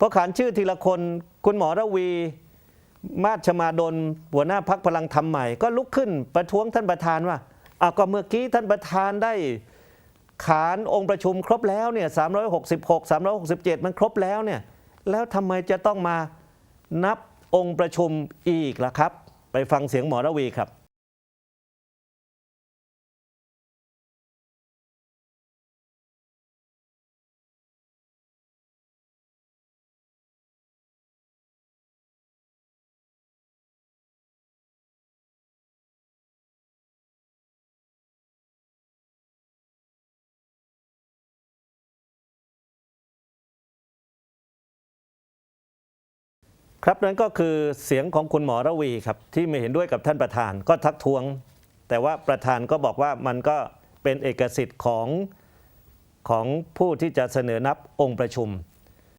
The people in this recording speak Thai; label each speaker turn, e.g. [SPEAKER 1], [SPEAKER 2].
[SPEAKER 1] พอขานชื่อทีละคน คุณหมอระวี มาชมาดลหัวหน้าพักพลังธรรมใหม่ ก็ลุกขึ้นประท้วงท่านประธานว่าอะก็เมื่อกี้ท่านประธานได้ขานองค์ประชุมครบแล้วเนี่ย366 367 มันครบแล้วเนี่ย แล้วทำไมจะต้องมานับองค์ประชุมอีกล่ะครับ ไปฟังเสียงหมอระวีครับ ครับนั่นก็คือเสียงของคุณหมอระวีครับที่ไม่เห็นด้วยกับท่านประธานก็ทักท้วง แต่ว่าประธานก็บอกว่ามันก็เป็นเอกสิทธิ์ของของผู้ที่จะเสนอนับองค์ประชุม